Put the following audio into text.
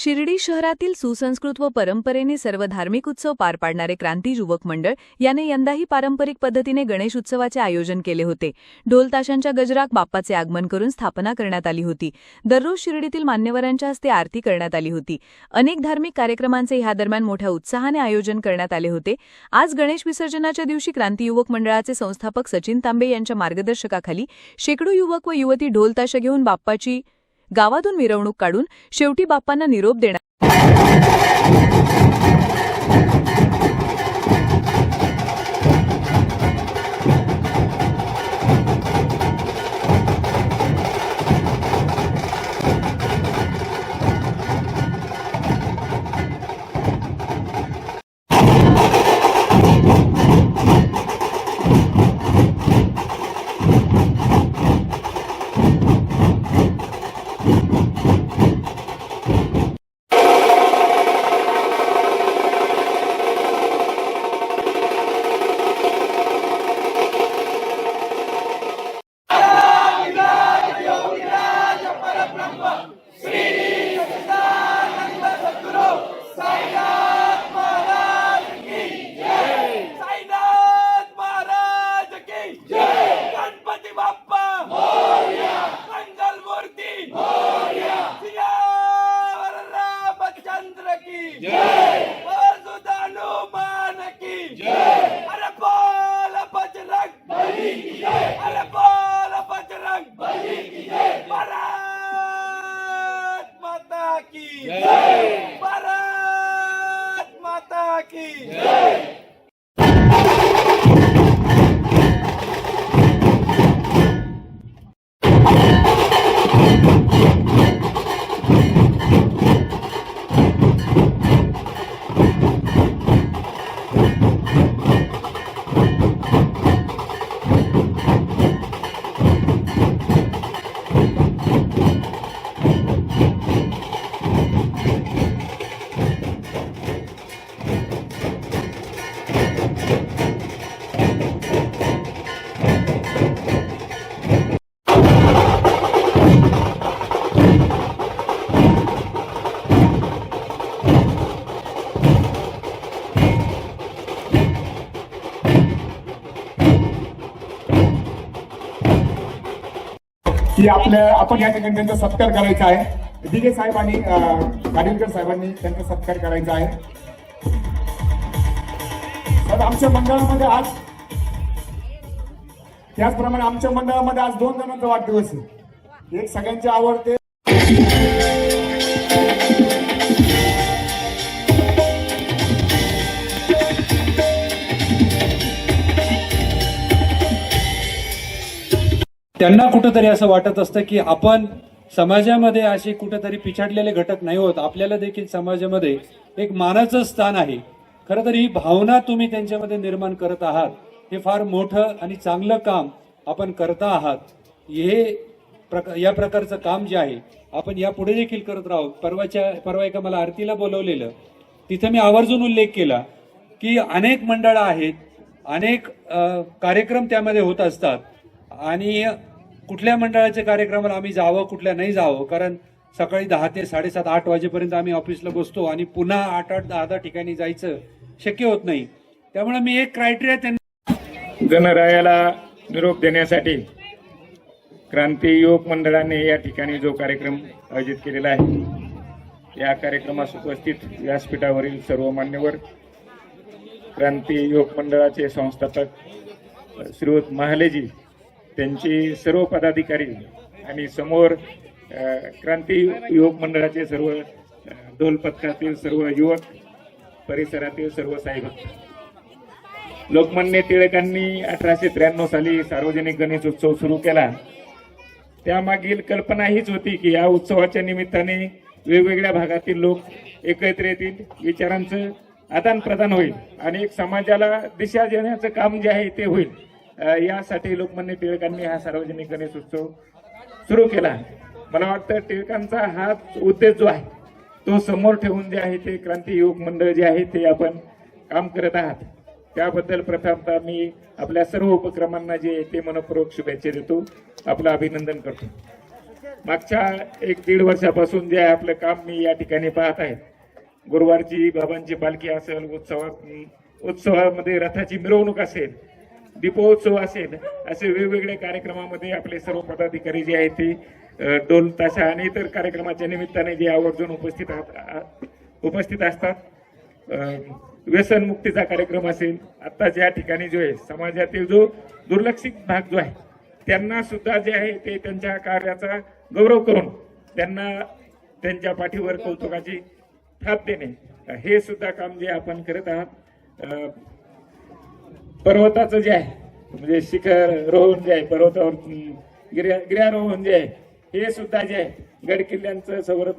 शिर्डी शहरातील सुसंस्कृत व परंपरेने सर्व धार्मिक उत्सव पार पाडणारे क्रांती युवक मंडळ याने यंदाही पारंपरिक पद्धतीने गणेश उत्सवाचे आयोजन केले होते. ढोल ताशांच्या गजरात बाप्पाचे आगमन करून स्थापना करण्यात आली होती. दररोज शिर्डीतील मान्यवरांच्या हस्ते आरती करण्यात आली होती. अनेक धार्मिक कार्यक्रमांचे ह्या दरम्यान मोठ्या उत्साहाने आयोजन करण्यात आले होते. आज गणेश विसर्जनाच्या दिवशी क्रांती युवक मंडळाचे संस्थापक सचिन तांबे यांच्या मार्गदर्शकाखाली शेकडो युवक व युवती ढोल ताशा घेऊन बाप्पाची गावातून मिरवणूक काढून शेवटी बाप्पांना निरोप देणार aqui. की आपल्या आपण या ठिकाणी त्यांचा सत्कार करायचा आहे. दिघे साहेबांनी अं, साहेबांनी त्यांचा सत्कार करायचा आहे. तर आमच्या मंडळामध्ये आज त्याचप्रमाणे आमच्या मंडळामध्ये आज दोन जणांचा वाढदिवस आहे. एक सगळ्यांचे आवडते त्यांना कुठंतरी असं वाटत असतं की आपण समाजामध्ये असे कुठेतरी पिछाडलेले घटक नाही होत. आपल्याला देखील समाजामध्ये एक मानाचं स्थान आहे. खरं तर ही भावना तुम्ही त्यांच्यामध्ये निर्माण करत आहात. हे फार मोठं आणि चांगलं काम आपण करता आहात. हे प्रकार या प्रकारचं काम जे आहे आपण यापुढे देखील करत राहू. परवाच्या परवा एका मला आरतीला बोलवलेलं तिथं मी आवर्जून उल्लेख केला की अनेक मंडळं आहेत अनेक कार्यक्रम त्यामध्ये होत असतात. आणि कुठल्या मंडळाच्या कार्यक्रमाला आम्ही जावं कुठल्या नाही जावं? कारण सकाळी दहा ते साडेसात आठ वाजेपर्यंत आम्ही ऑफिसला बसतो आणि पुन्हा आठ आठ दहा दहा ठिकाणी जायचं शक्य होत नाही. त्यामुळे मी एक क्रायटेरिया त्यांना गणरायाला निरोप देण्यासाठी क्रांती युवक मंडळाने या ठिकाणी जो कार्यक्रम आयोजित केलेला आहे या कार्यक्रमास उपस्थित व्यासपीठावरील सर्व मान्यवर क्रांती युवक मंडळाचे संस्थापक श्रीयुत महालेजी त्यांचे सर्व पदाधिकारी आणि समोर क्रांती युवक मंडळाचे सर्व ढोल पथकातील सर्व युवक परिसरातील सर्व साहेब लोकमान्य टिळकांनी अठराशे त्र्याण्णव साली सार्वजनिक गणेश उत्सव सुरू केला. त्यामागील कल्पना हीच होती की या उत्सवाच्या निमित्ताने वेगवेगळ्या भागातील लोक एकत्र येतील विचारांचं आदान प्रदान होईल आणि एक समाजाला दिशा देण्याचं काम जे आहे ते होईल. यासाठी लोकमान्य टिळकांनी हा सार्वजनिक गणेश उत्सव सुरू केला. मला वाटतं टिळकांचा हा उद्देश जो आहे तो समोर ठेवून जे आहे ते क्रांती युवक मंडळ जे आहे ते आपण काम करत आहात. त्याबद्दल प्रथमतः मी आपल्या सर्व उपक्रमांना जे आहे ते मनपूर्वक शुभेच्छा देतो. आपलं अभिनंदन करतो. मागच्या एक दीड वर्षापासून जे आपलं काम मी या ठिकाणी पाहत आहे. गुरुवारची बाबांची पालखी असेल उत्सवात उत्सवामध्ये रथाची मिरवणूक असेल दीपोत्सव असेल असे वेगवेगळे कार्यक्रमामध्ये आपले सर्व पदाधिकारी जे आहेत ते डोल ताशा आणि इतर कार्यक्रमाच्या निमित्ताने जे आवर्जून उपस्थित आहात- उपस्थित असतात. व्यसनमुक्तीचा कार्यक्रम असेल आता ज्या ठिकाणी जो आहे समाजातील जो दुर्लक्षित भाग जो आहे त्यांना सुद्धा जे आहे ते त्यांच्या कार्याचा गौरव करून त्यांना त्यांच्या पाठीवर कौतुकाची थाप देणे हे सुद्धा काम जे आपण करत आहात पर्वताचं जे आहे म्हणजे शिखर रोहन जे आहे पर्वतावर गिर्या गिर्यारोहण जे आहे हे सुद्धा जे आहे गड किल्ल्यांचं संवर्धन